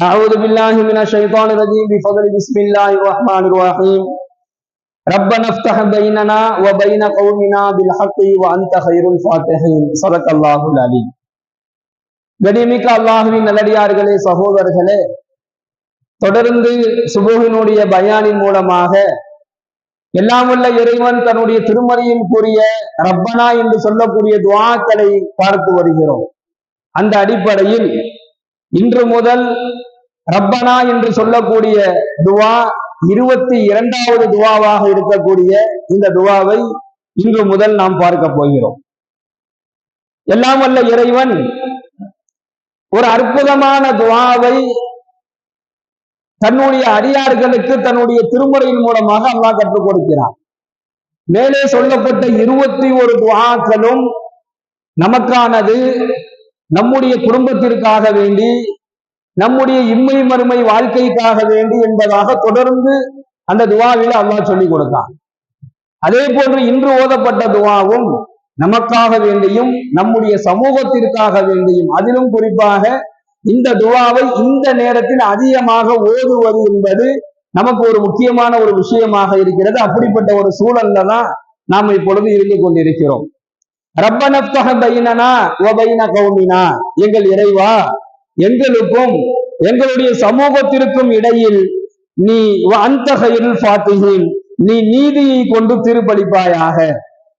أعوذ بالله من الشيطان الرجيم بفضل بسم الله الرحمن الرحيم ربنا افتح بيننا وبين قومنا بالحق وأنت خير الفاتحين صدق الله العليم கனிமிக்க அல்லாஹுவின் நல்லடியார்களே சகோதரர்களே தொடர்ந்து சுபோகினுடைய பயானின் மூலமாக எல்லாம் உள்ள இறைவன் தன்னுடைய திருமறையில் கூறிய ரப்பனா என்று சொல்லக்கூடிய துவாக்களை பார்த்து வருகிறோம் அந்த அடிப்படையில் இன்று முதல் ரப்பனா என்று சொல்லக்கூடிய துவா இருபத்தி இரண்டாவது துவாவாக இருக்கக்கூடிய இந்த துவாவை இன்று முதல் நாம் பார்க்க போகிறோம். எல்லாம் வல்ல இறைவன் ஒரு அற்புதமான துவாவை தன்னுடைய அடியார்களுக்கு தன்னுடைய திருமுறையின் மூலமாக அல்லாஹ் கற்றுக் கொடுக்கிறார் மேலே சொல்லப்பட்ட இருபத்தி ஒரு துவாக்களும் நமக்கானது நம்முடைய குடும்பத்திற்காக வேண்டி நம்முடைய இம்மை மறுமை வாழ்க்கைக்காக வேண்டி என்பதாக தொடர்ந்து அந்த துவாவில் அல்லாஹ் சொல்லிக் கொடுத்தான். அதே போன்று இன்று ஓதப்பட்ட துவாவும் நமக்காக வேண்டியும் நம்முடைய சமூகத்திற்காக வேண்டியும் அதிலும் குறிப்பாக இந்த துவாவை இந்த நேரத்தில் அதிகமாக ஓதுவது என்பது நமக்கு ஒரு முக்கியமான ஒரு விஷயமாக இருக்கிறது. அப்படிப்பட்ட ஒரு சூழல்ல தான் நாம் இப்பொழுது இருந்து கொண்டிருக்கிறோம். ரப்பனப்தக பைனனா ஓபைன கௌமினா. எங்கள் இறைவா எங்களுக்கும் எங்களுடைய சமூகத்திற்கும் இடையில் நீ அந்த ஃபாத்திகின் நீ நீதியை கொண்டு திருப்பளிப்பாயாக.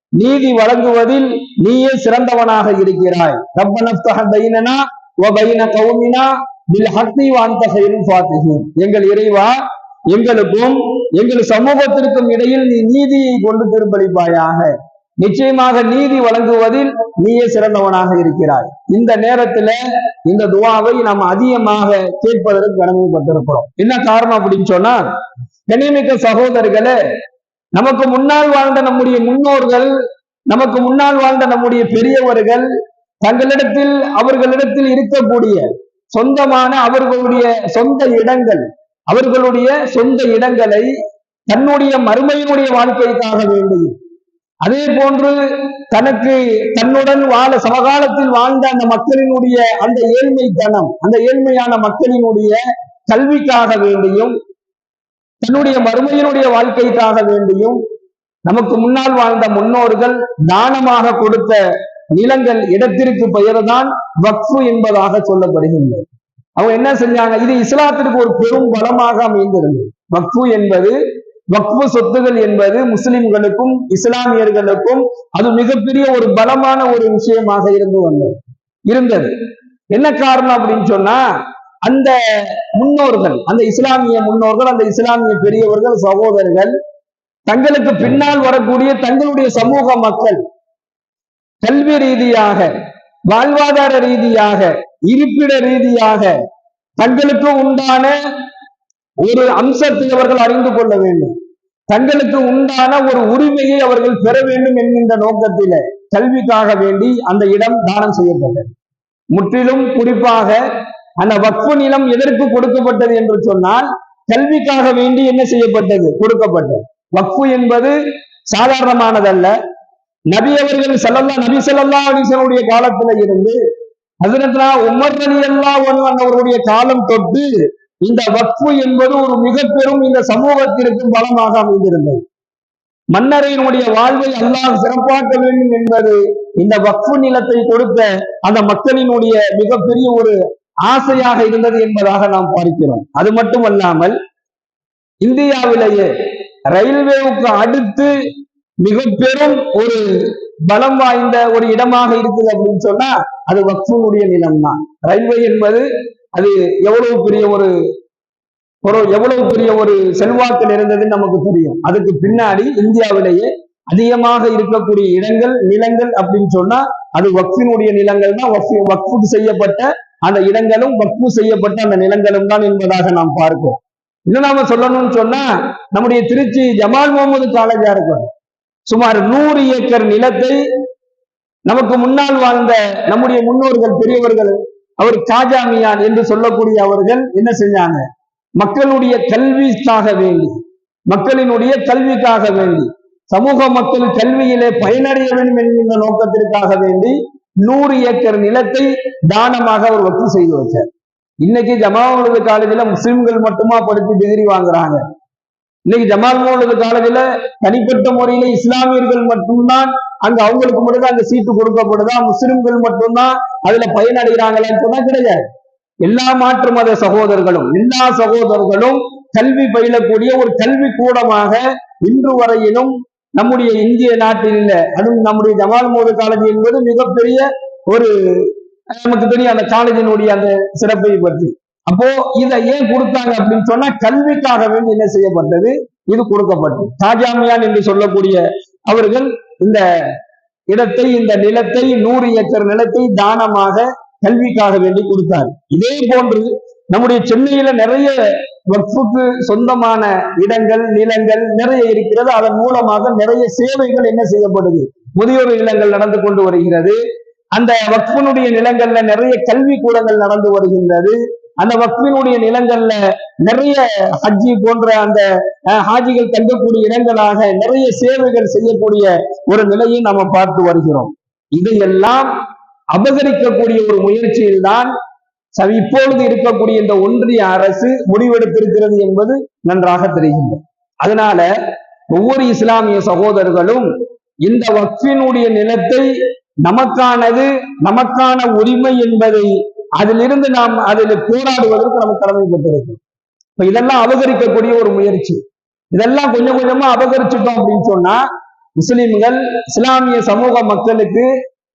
நீதி வழங்குவதில் நீயே சிறந்தவனாக இருக்கிறாய். ரப்பனப்தக பைனனா வபைன கௌமினா பில் ஹக்தி வாந்த செயலும் எங்கள் இறைவா எங்களுக்கும் எங்கள் சமூகத்திற்கும் இடையில் நீ நீதியை கொண்டு திருப்பளிப்பாயாக. நிச்சயமாக நீதி வழங்குவதில் நீயே சிறந்தவனாக இருக்கிறாய். இந்த நேரத்துல இந்த துவாவை நாம் அதிகமாக கேட்பதற்கு கடமைப்பட்டிருக்கிறோம். என்ன காரணம் அப்படின்னு சொன்னா கனிமிக்க சகோதரர்களே நமக்கு முன்னால் வாழ்ந்த நம்முடைய முன்னோர்கள் நமக்கு முன்னால் வாழ்ந்த நம்முடைய பெரியவர்கள் தங்களிடத்தில் அவர்களிடத்தில் இருக்கக்கூடிய சொந்தமான அவர்களுடைய சொந்த இடங்கள் அவர்களுடைய சொந்த இடங்களை தன்னுடைய மறுமையினுடைய வாழ்க்கைக்காக வேண்டும் அதே போன்று தனக்கு தன்னுடன் வாழ சமகாலத்தில் வாழ்ந்த அந்த மக்களினுடைய அந்த ஏழ்மை தனம் அந்த ஏழ்மையான மக்களினுடைய கல்விக்காக வேண்டியும் தன்னுடைய மறுமையினுடைய வாழ்க்கைக்காக வேண்டியும் நமக்கு முன்னால் வாழ்ந்த முன்னோர்கள் தானமாக கொடுத்த நிலங்கள் இடத்திற்கு பெயர்தான் வக்ஃபு என்பதாக சொல்லப்படுகின்றது. அவங்க என்ன செஞ்சாங்க? இது இஸ்லாத்திற்கு ஒரு பெரும் பலமாக அமைந்திருந்தது. வக்ஃபு என்பது வக்ஃபு சொத்துகள் என்பது முஸ்லிம்களுக்கும் இஸ்லாமியர்களுக்கும் அது மிகப்பெரிய ஒரு பலமான ஒரு விஷயமாக இருந்து வந்தது. இருந்தது. என்ன காரணம் அப்படின்னு சொன்னா அந்த முன்னோர்கள் அந்த இஸ்லாமிய முன்னோர்கள் அந்த இஸ்லாமிய பெரியவர்கள் சகோதரர்கள் தங்களுக்கு பின்னால் வரக்கூடிய தங்களுடைய சமூக மக்கள் கல்வி ரீதியாக வாழ்வாதார ரீதியாக இருப்பிட ரீதியாக தங்களுக்கு உண்டான ஒரு அம்சத்தை அவர்கள் அறிந்து கொள்ள வேண்டும். தங்களுக்கு உண்டான ஒரு உரிமையை அவர்கள் பெற வேண்டும் என்கின்ற நோக்கத்தில கல்விக்காக வேண்டி அந்த இடம் தானம் செய்யப்பட்டது. முற்றிலும் குறிப்பாக அந்த வக்ஃபு நிலம் எதற்கு கொடுக்கப்பட்டது என்று சொன்னால் கல்விக்காக வேண்டி என்ன செய்யப்பட்டது? கொடுக்கப்பட்டது. வக்ஃபு என்பது சாதாரணமானதல்ல. நபி அவர்கள் செல்லல்லா நபி செல்லல்லா அலிசனுடைய காலத்துல இருந்து அதனத்துல உமர் அலி அல்லா அவர்களுடைய காலம் தொட்டு இந்த வக்ஃபு என்பது ஒரு மிக பெரும் இந்த சமூகத்திற்கு பலமாக அமைந்திருந்தது. மன்னரையினுடைய வாழ்வை அல்லாஹ் சிறப்பாக்க வேண்டும் என்பது இந்த வக்ஃபு நிலத்தை கொடுத்த அந்த மக்களினுடைய மிகப்பெரிய ஒரு ஆசையாக இருந்தது என்பதாக நாம் பார்க்கிறோம். அது மட்டுமல்லாமல் இந்தியாவிலேயே ரயில்வேவுக்கு அடுத்து மிக பெரும் ஒரு பலம் வாய்ந்த ஒரு இடமாக இருக்குது அப்படின்னு சொன்னா அது வக்ஃபுனுடைய நிலம் தான் ரயில்வே என்பது அது எவ்வளவு பெரிய ஒரு ஒரு எவ்வளவு பெரிய ஒரு செல்வாக்கு நிறைந்ததுன்னு நமக்கு தெரியும். அதுக்கு பின்னாடி இந்தியாவிலேயே அதிகமாக இருக்கக்கூடிய இடங்கள் நிலங்கள் அப்படின்னு சொன்னா அது வக்ஃபினுடைய நிலங்கள் தான். வக்ஃபு செய்யப்பட்ட அந்த இடங்களும் வக்ஃபு செய்யப்பட்ட அந்த நிலங்களும் தான் என்பதாக நாம் பார்க்கிறோம். இன்னும் நாம சொல்லணும்னு சொன்னா நம்முடைய திருச்சி ஜமால் முகமது காலேஜா இருக்கும் சுமார் நூறு ஏக்கர் நிலத்தை நமக்கு முன்னால் வாழ்ந்த நம்முடைய முன்னோர்கள் பெரியவர்கள் அவர் காஜாமியான் என்று சொல்லக்கூடிய அவர்கள் என்ன செஞ்சாங்க? மக்களுடைய கல்விக்காக வேண்டி மக்களினுடைய கல்விக்காக வேண்டி சமூக மக்கள் கல்வியிலே பயனடைய வேண்டும் என்கின்ற நோக்கத்திற்காக வேண்டி நூறு ஏக்கர் நிலத்தை தானமாக அவர் ஒத்து செய்து வச்சார் இன்னைக்கு ஜமால் காலேஜில் முஸ்லிம்கள் மட்டுமா படித்து டிகிரி வாங்குறாங்க? இன்னைக்கு ஜமால் மௌலது காலேஜில் தனிப்பட்ட முறையில இஸ்லாமியர்கள் மட்டும்தான் அங்க அவங்களுக்கு மட்டும்தான் அங்க சீட்டு கொடுக்கப்படுதா? முஸ்லிம்கள் மட்டும்தான் அதுல பயனடைகிறாங்களான்னு சொன்னா கிடையாது. எல்லா மாற்று மத சகோதரர்களும் எல்லா சகோதரர்களும் கல்வி பயிலக்கூடிய ஒரு கல்வி கூடமாக இன்று வரையிலும் நம்முடைய இந்திய நாட்டில் இல்லை. அதுவும் நம்முடைய ஜமால் மோது காலேஜ் என்பது மிகப்பெரிய ஒரு நமக்கு தெரியும் அந்த காலேஜினுடைய அந்த சிறப்பை பற்றி. அப்போ இதை ஏன் கொடுத்தாங்க அப்படின்னு சொன்னா கல்விக்காக வேண்டி என்ன செய்யப்பட்டது? இது கொடுக்கப்பட்டது. தாஜாமியான் என்று சொல்லக்கூடிய அவர்கள் இந்த இடத்தை இந்த நிலத்தை நூறு ஏக்கர் நிலத்தை தானமாக கல்விக்காக வேண்டி கொடுத்தார். இதே போன்று நம்முடைய சென்னையில நிறைய வக்ஃபுக்கு சொந்தமான இடங்கள் நிலங்கள் நிறைய இருக்கிறது. அதன் மூலமாக நிறைய சேவைகள் என்ன செய்யப்படுது? முதியோர் இல்லங்கள் நடந்து கொண்டு வருகிறது. அந்த வக்ஃபினுடைய நிலங்கள்ல நிறைய கல்வி கூடங்கள் நடந்து வருகின்றது. அந்த வக்ஃபினுடைய நிலங்கள்ல நிறைய ஹஜ்ஜி போன்ற அந்த அஹ், ஹாஜிகள் தங்கக்கூடிய இடங்களாக நிறைய சேவைகள் செய்யக்கூடிய ஒரு நிலையை நாம பார்த்து வருகிறோம். இதையெல்லாம் அபகரிக்கக்கூடிய ஒரு முயற்சியில் தான் இப்பொழுது இருக்கக்கூடிய இந்த ஒன்றிய அரசு முடிவெடுத்திருக்கிறது என்பது நன்றாக தெரிகின்றது அதனால ஒவ்வொரு இஸ்லாமிய சகோதரர்களும் இந்த வக்ஃபினுடைய நிலத்தை நமக்கானது நமக்கான உரிமை என்பதை அதிலிருந்து நாம் அதில் போராடுவதற்கு நமக்கு கடமைப்பட்டிருக்கும் இப்ப இதெல்லாம் அபகரிக்கக்கூடிய ஒரு முயற்சி. இதெல்லாம் கொஞ்சம் கொஞ்சமா அபகரிச்சுட்டோம் அப்படின்னு சொன்னா முஸ்லிம்கள் இஸ்லாமிய சமூக மக்களுக்கு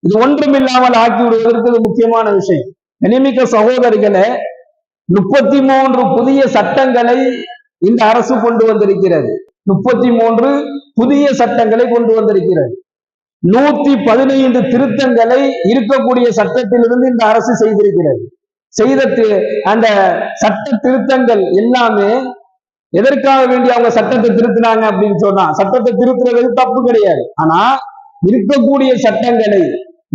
இது ஒன்றுமில்லாமல் ஆக்கி விடுவதற்கு இது முக்கியமான விஷயம். கனிமிக்க சகோதரிகளே முப்பத்தி மூன்று புதிய சட்டங்களை இந்த அரசு கொண்டு வந்திருக்கிறது. முப்பத்தி மூன்று புதிய சட்டங்களை கொண்டு வந்திருக்கிறது. நூத்தி பதினைந்து திருத்தங்களை இருக்கக்கூடிய சட்டத்திலிருந்து இந்த அரசு செய்திருக்கிறது. செய்த அந்த சட்ட திருத்தங்கள் எல்லாமே எதற்காக வேண்டி அவங்க சட்டத்தை திருத்தினாங்க அப்படின்னு சொன்னா சட்டத்தை திருத்துறது தப்பு கிடையாது. ஆனா இருக்கக்கூடிய சட்டங்களை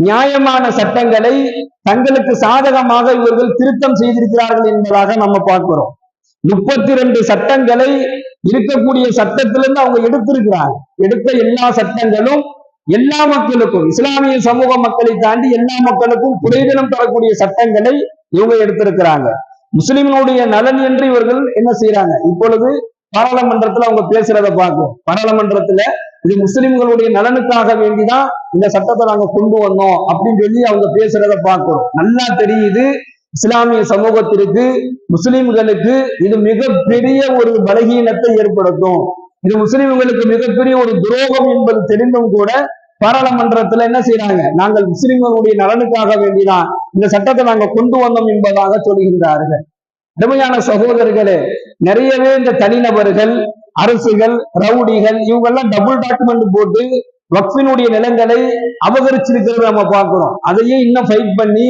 நியாயமான சட்டங்களை தங்களுக்கு சாதகமாக இவர்கள் திருத்தம் செய்திருக்கிறார்கள் என்பதாக நம்ம பார்க்கிறோம். முப்பத்தி ரெண்டு சட்டங்களை இருக்கக்கூடிய சட்டத்திலிருந்து அவங்க எடுத்திருக்கிறாங்க எடுத்த எல்லா சட்டங்களும் எல்லா மக்களுக்கும் இஸ்லாமிய சமூக மக்களை தாண்டி எல்லா மக்களுக்கும் புரைதனம் தரக்கூடிய சட்டங்களை இவங்க எடுத்திருக்கிறாங்க. முஸ்லிம்களுடைய நலன் என்று இவர்கள் என்ன செய்யறாங்க இப்பொழுது பாராளுமன்றத்துல அவங்க பேசுறத பார்க்கும் பாராளுமன்றத்துல இது முஸ்லிம்களுடைய நலனுக்காக வேண்டிதான் இந்த சட்டத்தை நாங்க கொண்டு வந்தோம் அப்படின்னு சொல்லி அவங்க பேசுறத பார்க்கிறோம். நல்லா தெரியுது. இஸ்லாமிய சமூகத்திற்கு முஸ்லிம்களுக்கு இது மிகப்பெரிய ஒரு பலகீனத்தை ஏற்படுத்தும். இது முஸ்லிம்களுக்கு மிகப்பெரிய ஒரு துரோகம் என்பது தெரிந்தும் கூட பாராளுமன்றத்துல என்ன செய்யறாங்க நாங்கள் முஸ்லிம்களுடைய நலனுக்காக வேண்டிதான் இந்த சட்டத்தை நாங்க கொண்டு வந்தோம் என்பதாக சொல்கின்றார்கள். அருமையான சகோதரர்களே நிறையவே இந்த தனிநபர்கள் அரசுகள் ரவுடிகள் இவங்கெல்லாம் டபுள் டாக்குமெண்ட் போட்டு வக்ஃபினுடைய நிலங்களை அபகரிச்சிருக்கிறத நம்ம பார்க்கிறோம். அதையே இன்னும் ஃபைட் பண்ணி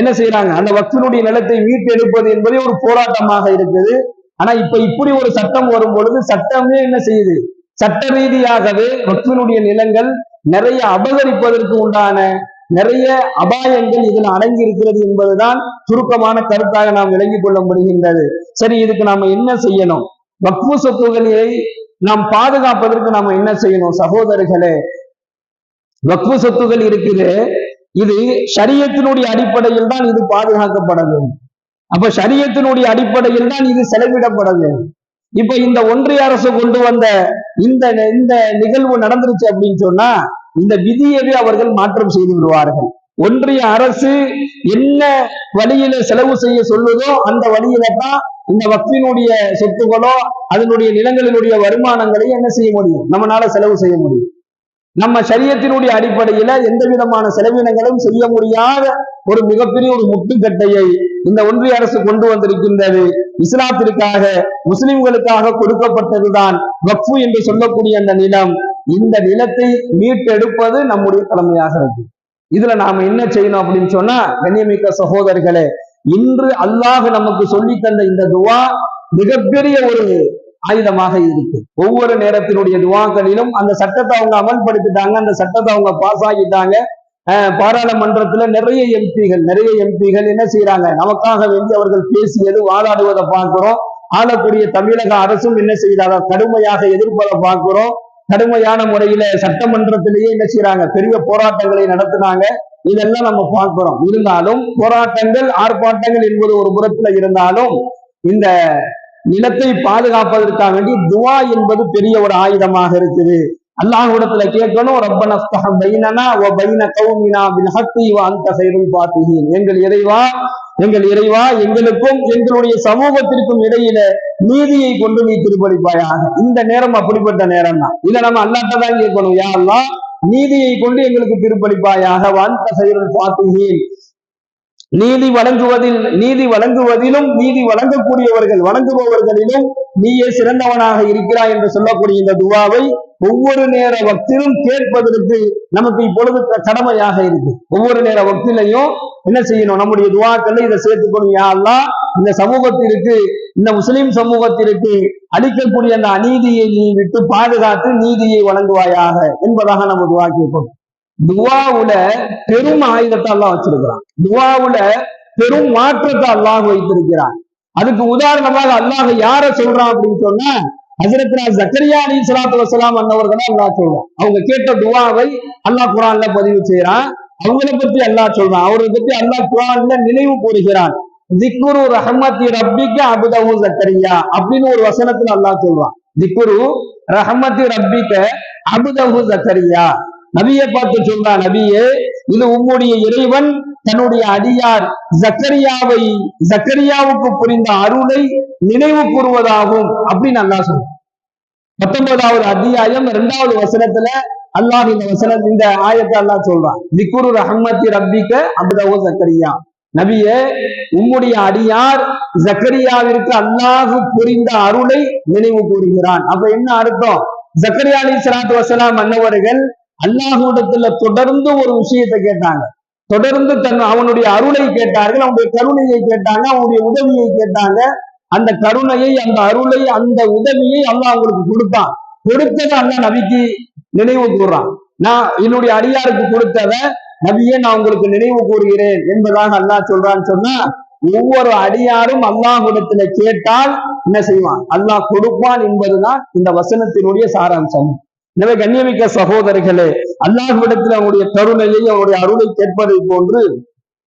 என்ன செய்யறாங்க அந்த வக்ஃபினுடைய நிலத்தை மீட்டெடுப்பது என்பதே ஒரு போராட்டமாக இருக்குது. ஆனா இப்ப இப்படி ஒரு சட்டம் வரும் பொழுது சட்டமே என்ன செய்யுது? சட்ட ரீதியாகவே வக்ஃபினுடைய நிலங்கள் நிறைய அபகரிப்பதற்கு உண்டான நிறைய அபாயங்கள் இதில் அடங்கி இருக்கிறது என்பதுதான் சுருக்கமான கருத்தாக நாம் விளங்கிக் கொள்ள முடிகின்றது. சரி இதுக்கு நாம என்ன செய்யணும்? வக்பு சொத்துக்களை நாம் பாதுகாப்பதற்கு நாம என்ன செய்யணும் சகோதரர்களே? வக்பு சொத்துகள் இருக்குது. இது சரியத்தினுடைய அடிப்படையில் தான் இது பாதுகாக்கப்பட வேண்டும். அப்ப சரியத்தினுடைய அடிப்படையில் தான் இது செலவிடப்பட வேண்டும். இப்ப இந்த ஒன்றிய அரசு கொண்டு வந்த இந்த இந்த நிகழ்வு நடந்துருச்சு அப்படின்னு சொன்னா இந்த விதியவே அவர்கள் மாற்றம் செய்து விடுவார்கள். ஒன்றிய அரசு என்ன வழியில செலவு செய்ய சொல்லுதோ அந்த வழியில தான் இந்த வக்ஃபினுடைய சொத்துக்களோ அதனுடைய நிலங்களினுடைய வருமானங்களை என்ன செய்ய முடியும்? நம்மளால செலவு செய்ய முடியும். நம்ம சரியத்தினுடைய அடிப்படையில எந்த விதமான செலவினங்களும் செய்ய முடியாத ஒரு மிகப்பெரிய ஒரு முட்டுக்கட்டையை இந்த ஒன்றிய அரசு கொண்டு வந்திருக்கின்றது. இஸ்லாத்திற்காக முஸ்லிம்களுக்காக கொடுக்கப்பட்டதுதான் வக்ஃபு என்று சொல்லக்கூடிய அந்த நிலம். இந்த நிலத்தை மீட்டெடுப்பது நம்முடைய கடமையாக இருக்கு. இதுல நாம என்ன செய்யணும் அப்படின்னு சொன்னா கண்ணியமிக்க சகோதரர்களே இன்று அல்லாஹ் நமக்கு சொல்லி தந்த இந்த துவா மிகப்பெரிய ஒரு ஆயுதமாக இருக்கு. ஒவ்வொரு நேரத்தினுடைய துவாக்களிலும் அந்த சட்டத்தை அவங்க அமல்படுத்திட்டாங்க அந்த சட்டத்தை அவங்க பாஸ் ஆகிட்டாங்க. பாராளுமன்றத்துல நிறைய எம்பிகள் நிறைய எம்பிகள் என்ன செய்யறாங்க நமக்காக வேண்டி அவர்கள் பேசியது வாதாடுவதை பார்க்கிறோம். ஆளக்கூடிய தமிழக அரசும் என்ன செய்யறாங்க கடுமையாக எதிர்ப்பதை பார்க்கிறோம். கடுமையான முறையில சட்டமன்றத்திலேயே என்ன செய்யறாங்க பெரிய போராட்டங்களை நடத்தினாங்க. இதெல்லாம் நம்ம பார்க்கிறோம். இருந்தாலும் போராட்டங்கள் ஆர்ப்பாட்டங்கள் என்பது ஒரு புறத்துல இருந்தாலும் இந்த நிலத்தை பாதுகாப்பதற்காக வேண்டி துவா என்பது பெரிய ஒரு ஆயுதமாக இருக்குது. அல்லாஹ்விடத்துல கேட்கணும் ரப்பன பைனனா ஓ பைன கௌமினா பில் வா அந்த அன்த கைருல் எங்கள் இறைவா எங்கள் இறைவா எங்களுக்கும் எங்களுடைய சமூகத்திற்கும் இடையில நீதியை கொண்டு நீ திருப்படிப்பாயாக இந்த நேரம் அப்படிப்பட்ட நேரம் தான் இதை நம்ம அல்லாட்ட தான் கேட்கணும். யா நீதியை கொண்டு எங்களுக்கு திருப்பளிப்பாயாக. வந்த செயல் பாத்துகீன் நீதி வழங்குவதில் நீதி வழங்குவதிலும் நீதி வழங்கக்கூடியவர்கள் வழங்குபவர்களிலும் நீயே சிறந்தவனாக இருக்கிறாய் என்று சொல்லக்கூடிய இந்த துவாவை ஒவ்வொரு நேர வக்திலும் கேட்பதற்கு நமக்கு இப்பொழுது கடமையாக இருக்கு. ஒவ்வொரு நேர வக்திலையும் என்ன செய்யணும்? நம்முடைய துவாக்கள் இதை சேர்த்துக்கணும். யாரெல்லாம் இந்த சமூகத்திற்கு இந்த முஸ்லிம் சமூகத்திற்கு அளிக்கக்கூடிய அந்த அநீதியை நீ விட்டு பாதுகாத்து நீதியை வழங்குவாயாக என்பதாக நம்ம துவா கேட்போம். துவாவுல பெரும் ஆயுதத்தை எல்லாம் வச்சிருக்கிறான். துவாவுல பெரும் மாற்றத்தை அல்லாஹ் வைத்திருக்கிறான். அதுக்கு உதாரணமாக அல்லாஹ் யார சொல்றான் அப்படின்னு சொன்னா ஹசரத்னா ஜக்கரியா அலி சலாத்து வசலாம் அண்ணவர்களை அல்லாஹ் சொல்றான். அவங்க கேட்ட துவாவை அல்லாஹ் குரான்ல பதிவு செய்யறான் அவங்கள பத்தி அல்லாஹ் சொல்றான். அவரை பத்தி அல்லாஹ் குரான்ல நினைவு கூறுகிறான். திக்குரு ரஹமத்தி ரப்பிக்க அபுதஹு ஜக்கரியா அப்படின்னு ஒரு வசனத்துல அல்லாஹ் சொல்றான். திக்குரு ரஹமத்தி ரப்பிக்க அபுதஹு ஜக்கரியா நபியை பார்த்து சொல்றான் நபியே இது உம்முடைய இறைவன் தன்னுடைய அடியார் ஜக்கரியாவை ஜக்கரியாவுக்கு புரிந்த அருளை நினைவு கூறுவதாகும் அப்படின்னு அல்லாஹ் சொல்றான். பத்தொன்பதாவது அத்தியாயம் இரண்டாவது வசனத்துல அல்லாஹ் இந்த வசனம் இந்த ஆயத்தை அல்லாஹ் சொல்றான். திக்குரு ரஹமத்தி ரப்பிக்க அபுதஹு ஜக்கரியா நபியே உம்முடைய அடியார் ஜக்கரியாவிற்கு அல்லாஹு புரிந்த அருளை நினைவு கூறுகிறான் அப்ப என்ன அர்த்தம்? ஜக்கரியா அலி சலாத்து வசலாம் மன்னவர்கள் அல்லாஹுடத்துல தொடர்ந்து ஒரு விஷயத்தை கேட்டாங்க. தொடர்ந்து தன் அவனுடைய அருளை கேட்டார்கள் அவனுடைய கருணையை கேட்டாங்க அவனுடைய உதவியை கேட்டாங்க. அந்த கருணையை அந்த அருளை அந்த உதவியை அல்லாஹ் அவங்களுக்கு கொடுத்தான். கொடுத்ததை அல்லா நபிக்கு நினைவு கூறான். நான் என்னுடைய அடியாருக்கு கொடுத்தத நபியே நான் உங்களுக்கு நினைவு கூறுகிறேன் என்பதாக அல்லாஹ் சொல்றான்னு சொன்னா ஒவ்வொரு அடியாரும் அல்லாஹுடத்துல கேட்டால் என்ன செய்வான்? அல்லாஹ் கொடுப்பான் என்பதுதான் இந்த வசனத்தினுடைய சாராம்சம். எனவே கண்ணியமிக்க சகோதரிகளே அல்லாஹ்விடத்தில் அவனுடைய கருணையை அவனுடைய அருளை கேட்பதை போன்று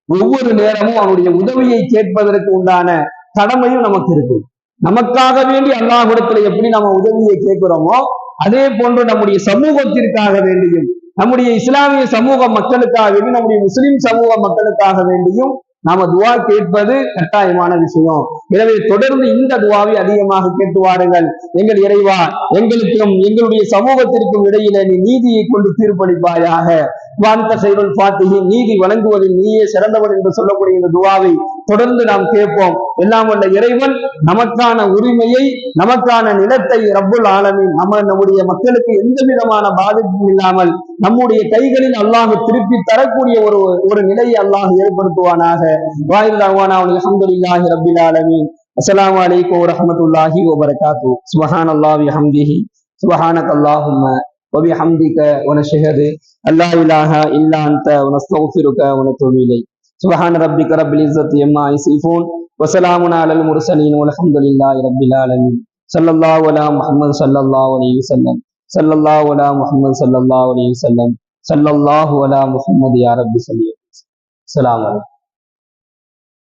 ஒவ்வொரு நேரமும் அவனுடைய உதவியை கேட்பதற்கு உண்டான கடமையும் நமக்கு இருக்கு. நமக்காக வேண்டி அல்லாஹ்விடத்துல எப்படி நம்ம உதவியை கேட்கிறோமோ அதே போன்று நம்முடைய சமூகத்திற்காக வேண்டியும் நம்முடைய இஸ்லாமிய சமூக மக்களுக்காக வேண்டி நம்முடைய முஸ்லிம் சமூக மக்களுக்காக வேண்டியும் நாம துவா கேட்பது கட்டாயமான விஷயம். எனவே தொடர்ந்து இந்த துவாவை அதிகமாக கேட்டு வாருங்கள். எங்கள் இறைவா எங்களுக்கும் எங்களுடைய சமூகத்திற்கும் இடையில நீ நீதியை கொண்டு தீர்ப்பளிப்பாயாக. வாந்த செய்வல் பாத்திகி நீதி வழங்குவதில் நீயே சிறந்தவன் என்று சொல்லக்கூடிய இந்த துவாவை தொடர்ந்து நாம் கேட்போம் எல்லாம் வல்ல இறைவன் நமக்கான உரிமையை நமக்கான நிலத்தை ரப்புல் ஆலமின் நம்ம நம்முடைய மக்களுக்கு எந்த விதமான பாதிப்பும் இல்லாமல் நம்முடைய கைகளில் அல்லாஹ் திருப்பி தரக்கூடிய ஒரு ஒரு நிலையை அல்லாஹ் ஏற்படுத்துவானாக வாயிலாவானா அல்ஹம்துலில்லாஹி ரப்பில் ஆலமீன் அஸ்ஸலாமு அலைக்கும் வரஹ்மத்துல்லாஹி வபரகாத்து சுபஹான் அல்லாஹி ஹம்திஹி சுபஹானக அல்லாஹும்ம وبحمدك ونشهد أن لا إله إلا أنت ونستغفرك ونتوب إليك سبحان ربك رب العزة عما يصفون وسلام على المرسلين والحمد لله رب العالمين. صلى الله على محمد صلى الله عليه وسلم. صلى الله على محمد صلى الله عليه وسلم. صلى الله على محمد يا رب صل السلام عليكم.